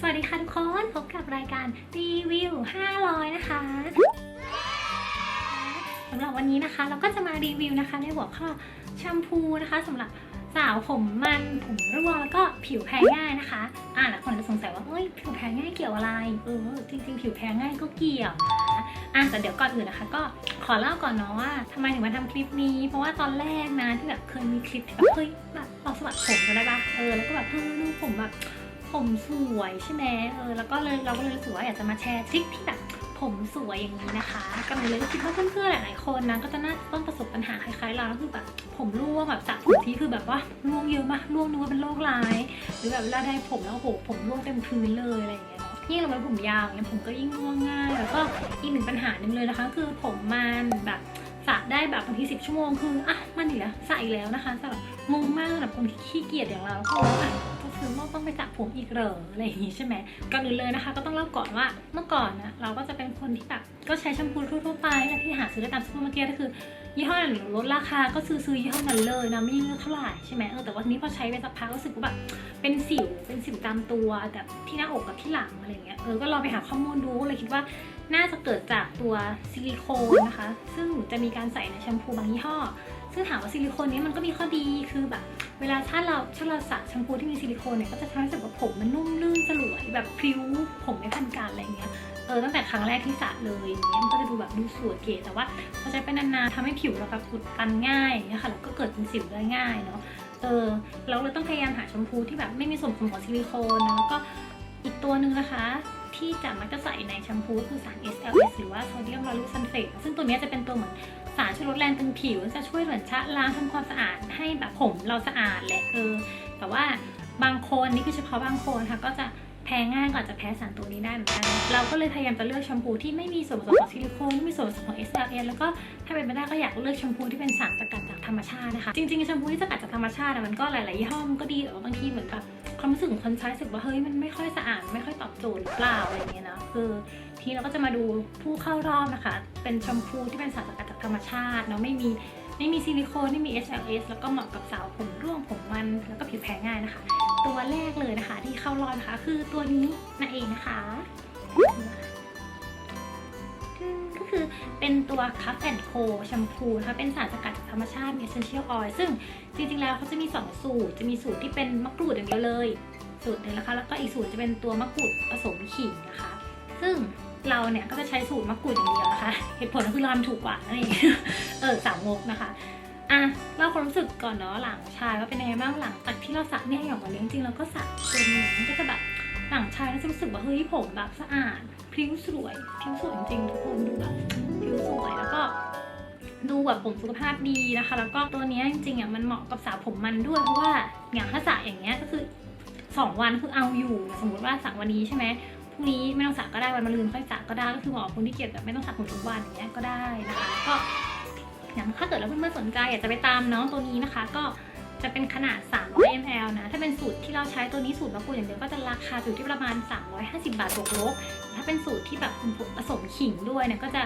สวัสดีค่ะทุกคน พบกับรายการรีวิว 500 นะคะสำหรับวันนี้นะคะ เราก็จะมารีวิวนะคะ ในหัวข้อแชมพูนะคะสำหรับสาวผมมันผมร่วงแล้วก็ผิวแพ้ง่ายนะคะ อ่าหลายคนจะสงสัยว่าเอ้ยผิวแพ้ง่ายเกี่ยวอะไรเออจริงๆ ผิวแพ้ง่ายก็เกี่ยวนะอะแต่เดี๋ยวก่อนอื่นนะคะ ก็ขอเล่าก่อนเนาะว่าทำไมถึงมาทำคลิปนี้ เพราะว่าตอนแรกนะที่แบบเคยมีคลิปที่แบบเฮ้ยแบบเราสวัสดผมกันได้ปะเออแล้วก็แบบเฮ้ยดูผมแบบ ผมสวยใช่ไหมเออแล้วก็เลยเราก็เลยรู้สึกว่าอยากจะมาแชร์ทริคที่แบบผมสวยอย่างนี้นะคะกันเลยคิดว่าเพื่อนๆหลายๆคนนะก็จะน่าต้องประสบปัญหาคล้ายๆเราก็คือแบบผมร่วงแบบสระผมที่คือแบบว่าร่วงเยอะมากร่วงนึกว่าเป็นโรคร้าย หรือแบบเวลาได้ผมแล้วโอ้โหผมร่วงเต็มพื้นเลยอะไรอย่างเงี้ยเนาะยิ่งเราเป็นผมยาวเงี้ยผมก็ยิ่งร่วงง่าย แล้วก็อีกหนึ่งปัญหาหนึ่งเลยนะคะ คือผมมันแบบ สระได้แบบบางทีสิบชั่วโมงคืออะมันอีกแล้วสระอีกแล้วนะคะสำหรับงงมากสำหรับคนที่ขี้เกียจอย่างเราก็อะก็คือว่าต้องไปสระผมอีกเหรออะไรอย่างงี้ใช่ไหมก่อนอื่นเลยนะคะ ก็ต้องเล่าก่อนว่าเมื่อก่อนนะเราก็จะเป็นคนที่แบบก็ใช้แชมพูทั่วๆไปและที่หาซื้อได้ตามซูเปอร์มาร์เก็ตก็คือยี่ห้อไหนลดราคาก็ซื้อซื้อยี่ห้อนั้นเลยนะไม่เลือกเท่าไหร่ใช่ไหมเออแต่ว่าทีนี้พอใช้ไปสักพักก็รู้สึกว่าแบบเป็นสิวเป็นสิวตามตัวแบบที่หน้าอกกับที่หลังอะไรอย่างเงี้ยเออก็ลองไปหาข้อมูลดูก็เลยคิดว่า น่าจะเกิดจากตัวซิลิโคนนะคะ ซึ่งจะมีการใส่ในแชมพูบางยี่ห้อ ซึ่งถามว่าซิลิโคนนี้มันก็มีข้อดีคือแบบ เวลาถ้าเราถ้าเราสระแชมพูที่มีซิลิโคนเนี่ยก็จะทำให้รู้สึกว่าผมมันนุ่มลื่นสลวยแบบพริ้วผมไม่พันกันอะไรเงี้ยเออตั้งแต่ครั้งแรกที่สระเลยอย่างเงี้ยมันก็จะดูแบบดูสวยเก๋แต่ว่าพอใช้ไปนานๆทำให้ผิวเราแบบอุดตันง่ายอย่างเงี้ยค่ะแล้วก็เกิดเป็นสิวได้ง่ายเนาะเออเราเลยต้องพยายามหาแชมพูที่แบบไม่มีส่วนผสมของซิลิโคนนะแล้วก็อีกตัวหนึ่งนะคะ ที่จะมักจะใส่ในแชมพูคือสาร SLS หรือว่าโซเดียมลาลูซัลเฟตซึ่งตัวนี้จะเป็นตัวเหมือนสารช่วยลดแรงตึงผิว จะช่วยเหมือนชะล้างทำความสะอาดให้แบบผมเราสะอาดแหละเออแต่ว่าบางคนนี่คือเฉพาะบางคนค่ะก็จะแพ้ง่ายก็อาจะแพ้สารตัวนี้ได้เหมือนกัน เราก็เลยพยายามจะเลือกแชมพูที่ไม่มีส่วนผสมของซิลิโคนไม่มีส่วนผสมของ SLS แล้วก็ถ้าเป็นไปได้ก็อยากเลือกแชมพูที่เป็นสารสกัดจากธรรมชาตินะคะ จริงๆแชมพูที่สกัดจากธรรมชาติมันก็หลายๆยี่ห้อมันก็ดีแต่ว่าบางทีเหมือนแบบ ความรู้สึกของคนใช้รู้สึกว่าเฮ้ยมันไม่ค่อยสะอาดไม่ค่อยตอบโจทย์เปล่าอะไรอย่างเงี้ยนะคือทีเราก็จะมาดูผู้เข้ารอบนะคะ เป็นแชมพูที่เป็นสารสกัดจากธรรมชาติเนาะไม่มีไม่มีซิลิโคนไม่มี SLS แล้วก็เหมาะกับสาวผมร่วงผมมัน แล้วก็ผิวแพ้ง่ายนะคะ ตัวแรกเลยนะคะที่เข้ารอบนะคะ คือตัวนี้นั่นเองนะคะ เป็นตัว Cup and Co แชมพูนะคะเป็นสารสกัดจากธรรมชาติมี essential oil ซึ่งจริงๆแล้วเขาจะมี 2 สูตร จะมีสูตรที่เป็นมะกรูดอย่างเดียวเลย สูตรหนึงนะคะ แล้วก็อีกสูตรจะเป็นตัวมะกรูดผสมขิงนะคะ ซึ่งเราเนี่ยก็จะใช้สูตรมะกรูดอย่างเดียวนะคะ เหตุผลก็คือเราทำถูกกว่านั่นเองเออสามงกนะคะอะเล่าความรู้สึกก่อนเนาะหลังชายว่าเป็นยังไงบ้างหลังจากที่เราสระเนี่ยอย่างวันนี้ยจริงๆเราก็สระตัวนี้มันก็จะแบบ หลังชายแล้วจะรู้สึกว่าเฮ้ยผมแบบสะอาดพิ้วสวยพิ้วสวยจริงๆทุกคนดูแบบพิ้วสวยแล้วก็ดูแบบผมสุขภาพดีนะคะ แล้วก็ตัวนี้จริงๆอะมันเหมาะกับสาวผมมันด้วยเพราะว่าอย่างถ้าสระอย่างเงี้ยก็คือสองวันคือเอาอยู่ สมมติว่าสระวันนี้ใช่ไหมพรุ่งนี้ไม่ต้องสระก็ได้วันมะรืนค่อยสระก็ได้ก็คือเหมาะคนที่เกียจแบบไม่ต้องสระผมทุกวันอย่างเงี้ยก็ได้นะคะก็อย่างถ้าเกิดเราเพื่อนๆสนใจอยากจะไปตามน้องตัวนี้นะคะ ก็ จะเป็นขนาด 300 ml นะ ถ้าเป็นสูตรที่เราใช้ตัวนี้สูตรมะกรูดอย่างเดียวก็จะราคาอยู่ที่ประมาณ 350 บาทบวกลบ ถ้าเป็นสูตรที่แบบคุณผสมขิงด้วยเนี่ยก็จะ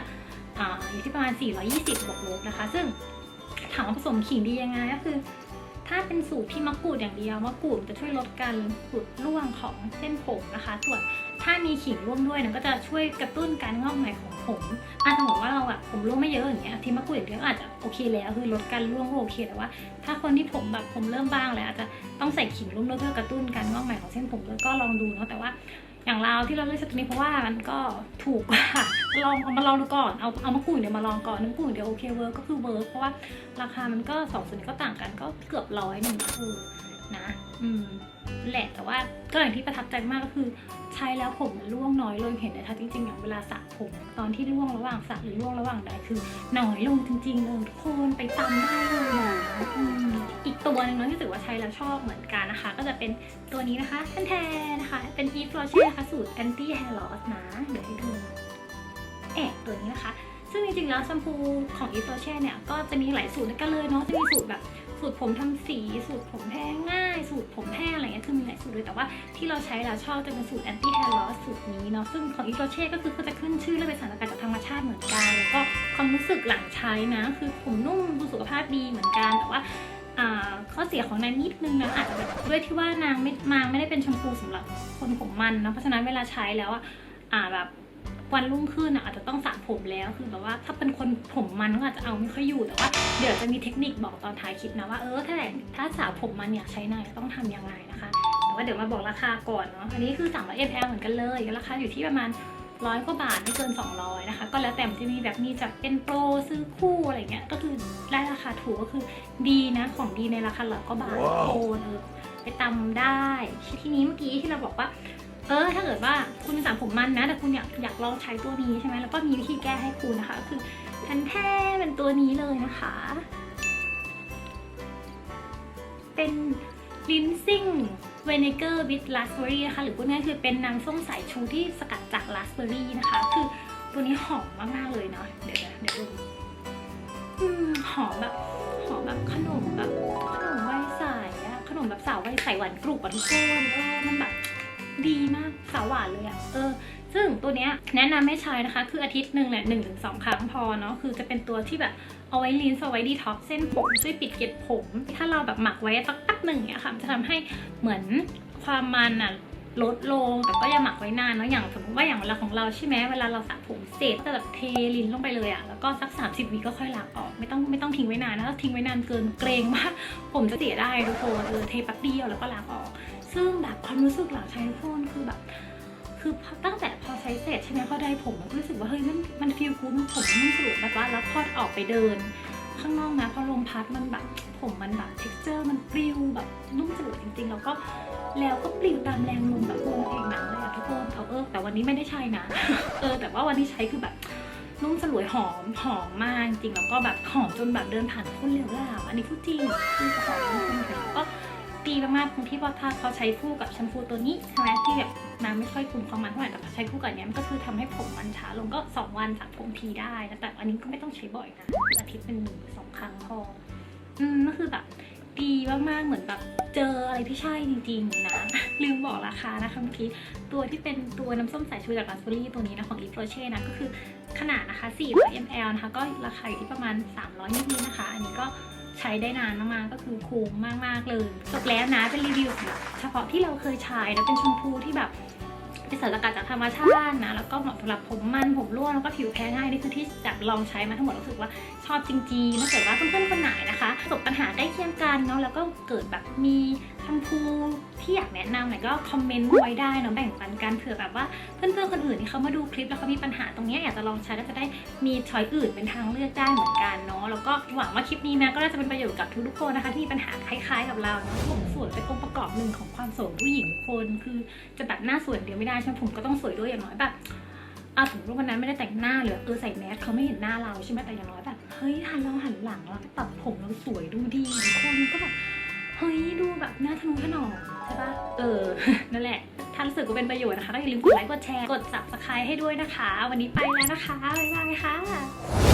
ออยู่ที่ประมาณ 420 บวกลบนะคะ ซึ่งถามว่าผสมขิงดียังไงก็คือ ถ้าเป็นสูตรที่มะกรูดอย่างเดียวมะกรูดจะช่วยลดการหลุดร่วงของเส้นผมนะคะ ส่วน ถ้ามีขิงร่วมด้วยเนี่ยก็จะช่วยกระตุ้นการงอกใหม่ของผมอาจจะบอกว่าเราแบบผมร่วงไม่เยอะอย่างเงี้ยที่มะกรูดอย่างเดียวอาจจะโอเคแล้วคือลดการร่วงก็โอเคแต่ว่า ถ้าคนที่ผมแบบผมเริ่มบ้างแล้วอาจจะต้องใส่ขิงร่วมด้วยเพื่อกระตุ้นการงอกใหม่ของเส้นผมด้วก็ลองดูเนาะแต่ว่าอย่างเราที่เราเลือกตัวนี้เพราะว่ามันก็ถูกกว่าลองเอามาลองดูก่อนเอาเอามะกรูดเดี๋ยวมาลองก่อนน้ำกรูดเดี๋ยวโอเคเวิร์กก็คือเวิร์กเพราะว่าราคามันก็สองส่วนก็ต่างกันก็เกือบร้อยหนึ่งคือนะ อืม แหละ แต่ว่าก็อย่างที่ประทับใจมากก็คือ ใช้แล้วผมมันร่วงน้อยลงเห็นนะคะจริงๆอย่างเวลาสระผมตอนที่ร่วงระหว่างสระหรือร่วงระหว่างใดคือน้อยลงจริงๆเลยทุกคนไปตามได้เลยนะอ,อีกตัวหนึงเนาะที่รู้สึกว่าใช้แล้วชอบเหมือนกันนะคะ ก็จะเป็นตัวนี้นะคะแทนแทนนะคะ เป็น e f l o s h e นะคะสูตร anti hair loss นะเดี๋ยวให้ดูแอบตัวนี้นะคะซึ่งจริงๆแล้วแชมพูของ e f l o s h e เนี่ยก็จะมีหลายสูตรด้วยกันเลยเนาะจะมีสูตรแบบสูตรผมทำสี สูตรผมแห้งง่าย สูตรผมแห้งอะไรเงี้ยคือมีหลาย ตรเลยแต่ว่าที่เราใช้แล้วชอบจะเป็นสูตร anti hair loss สูตรนี้เนาะซึ่งของ e f r o c h e ก็คือเขาจะขึ้นชื่อและเป็นสารสกัดจากธรรมชาติเหมือนกัน แล้วก็ความรู้สึกหลังใช้นะ คือผมนุ่มดูสุขภาพดีเหมือนกันแต่ว่าข้อเสียของนางนิดนึงนะอาจจะด้วยที่ว่านางไม่มาไม่ได้เป็นแชมพูสำหรับคนผมมันนะเพราะฉะนั้นเวลาใช้แล้วอะอ่าแบบวันรุ่งขึ้นอะอาจจะต้องสระผมแล้วคือแบบว่าถ้าเป็นคนผมมันก็อาจจะเอาไม่ค่อยอยู่แต่ว่าเดี๋ยวจะมีเทคนิคบอกตอนท้ายคลิปนะว่าเออถ้าถ้าสระผมมันอยากใช้นางต้องทำยังไงนะคะ เดี๋ยวมาบอกราคาก่อนเนาะ อันนี้คือ300 ml เหมือนกันเลย ราคาอยู่ที่ประมาณร้อยกว่าบาทไม่เกิน 200 นะคะ ก็แล้วแต่มันจะมีแบบมีจัดเป็นโปรซื้อคู่อะไรเงี้ย ก็คือได้ราคาถูกก็คือดีนะ ของดีในราคาร้อยกว่าบาทว้าวโอนเออไปตำได้ ทีนี้เมื่อกี้ที่เราบอกว่า เออ ถ้าเกิดว่าคุณเป็นสามผมมันนะ แต่คุณอยากอยากลองใช้ตัวนี้ใช่ไหมแล้วก็มีวิธีแก้ให้คุณนะคะก็คือแทนแท้เป็นตัวนี้เลยนะคะ เป็น rinsing vinegar with raspberry นะคะหรือพูดง่ายๆคือเป็นน้ำส้มสายชูที่สกัดจากลาสเบอรี่นะคะ คือตัวนี้หอมมากๆเลยเนาะเดี๋ยวนะเดี๋ยวดูอืมหอมแบบหอมแบบขนมแบบขนมวัยใสอะขนมแบบสาววัยใสหวานกรุบอะทุกคนเออมันแบบดีมากสาวหวานเลยอะเออ ซึ่งตัวเนี้ยแนะนำให้ใช้นะคะ คืออาทิตย์หนึ่งเนี่ยหนึ่งถึงสองครั้งพอเนาะคือจะเป็นตัวที่แบบเอาไว้ลีนเอาไว้ดีท็อกเส้นผมช่วยปิดเกล็ดผม ถ้าเราแบบหมักไว้สักแป๊บหนึ่งเนี่ยค่ะจะทำให้เหมือนความมันอะลดลงแต่ก็อย่าหมักไว้นานเนาะอย่างสมมติว่าอย่างเวลาของเราใช่ไหมเวลาเราสระผมเสร็จจะแบบเทลินลงไปเลยอะแล้วก็สัก 30วิก็ค่อยล้างออกไม่ต้องไม่ต้องทิ้งไว้นานนะถ้าทิ้งไว้นานเกินเกรงว่าผมจะเสียได้ทุกคนเออเทแป๊บเดียวแล้วก็ล้างออก ซึ่งแบบความรู้สึกหลังใช้ทุกคนคือแบบ คือตั้งแต่พอ ใช้เสร็จใช่ไหมพอได้ผมมันก็รู้สึกว่าเฮ้ยมันมันฟีลกู๊ดมันผมมันสรุปแบบว่าแล้วพอออกไปเดิน ข้างนอกนะพอลมพัดมันแบบผมมันแบบ t e x t อร์มันปลิวแบบนุ่มสลวยจริงๆ แล้วก็แล้วก็ปลิวตามแรงลมแบบโอนเองหนังเลยอะทุกคนเอาเออแต่วันนี้ไม่ได้ใช้นะเออแต่ว่าวันที่ใช้คือแบบนุ่มสลวยหอมหอมมากจริงแล้วก็แบบหอมจนแบบเดินผ่านคนเร็วล่ะอันนี้พูดจริงคือหอมจนแบบก็ ดีมากๆตรงที่ว่าถ้าเขาใช้คู่กับแชมพูตัวนี้ใช่ไหมที่แบบน้ำไม่ค่อยคุมความมันเท่าไหร่แต่ใช้คู่กับนเนี้ยมันก็คือทำให้ผมมันช้าลงก็ 2 วันสระผมทีได้นะแต่อันนี้ก็ไม่ต้องใช้บ่อยนะอาทิตย์เป็นหนึ่งสองครั้งพออืมก็คือแบบดีมากๆเหมือนแบบเจออะไรที่ใช่จริงๆนะลืมบอกราคานะคะเมื่อกี้ตัวที่เป็นตัวน้ำส้มสายชูจากราสเบอรี่ตัวนี้นะของอีฟโรเช่นะก็คือขนาดนะคะ400 ml นะคะก็ราคาอยู่ที่ประมาณ 300นิดๆนะคะ อันนี้ก็ ใช้ได้นานมากๆก็คือคุ้มมากๆเลยจบแล้วนะเป็นรีวิวสำหรับเฉพาะที่เราเคยใช้นะเป็นแชมพูที่แบบเป็นสารสกัดจากธรรมชาตินะแล้วก็เหมาะสำหรับผมมันผมร่วงแล้วก็ผิวแพ้ง่ายนี่คือที่จับลองใช้มาทั้งหมดรู้สึกว่าชอบจริงๆถ้าเกิดว่าเพื่อนๆคนไหนนะคะประสบปัญหาใกล้เคียงกันเนาะแล้วก็เกิดแบบมีแชมพู ที่อยากแนะนำเนี่ยก็คอมเมนต์ไว้ได้เนาะแบ่งปันกันเผื่อแบบว่าเพื่อนๆคนอื่นที่เขามาดูคลิปแล้วเขามีปัญหาตรงนี้อยากจะลองใช้แล้วจะได้มีช้อยอื่นเป็นทางเลือกได้เหมือนกันเนาะแล้วก็หวังว่าคลิปนี้นะก็น่าจะเป็นประโยชน์กับทุกๆคนนะคะที่มีปัญหาคล้ายๆกับเราเนาะผมสวยเป็นองค์ประกอบหนึ่งของความสวยผู้หญิงคนคือจะแบบหน้าสวยเดียวไม่ได้ใช่ไหมผมก็ต้องสวยด้วยอย่างน้อยแบบอาสมมติว่าวันนั้นไม่ได้แต่งหน้าหรือเออใส่แมสเขาไม่เห็นหน้าเราใช่ไหมแต่อย่างน้อยแบบเฮ้ยหันเราหันหลังเราตัดผมเราสวยดูดีคนก็แบบเฮ้ยดูแบบหน้าทะนุถนอม ช่ปะเออ นั่นแหละ ท่ารู้สึกว่าเป็นประโยชน์นะคะ ก็อย่าลืมกดไลค์ กดแชร์ กด subscribe ให้ด้วยนะคะ วันนี้ไปแล้วนะคะ บ๊ายบายค่ะ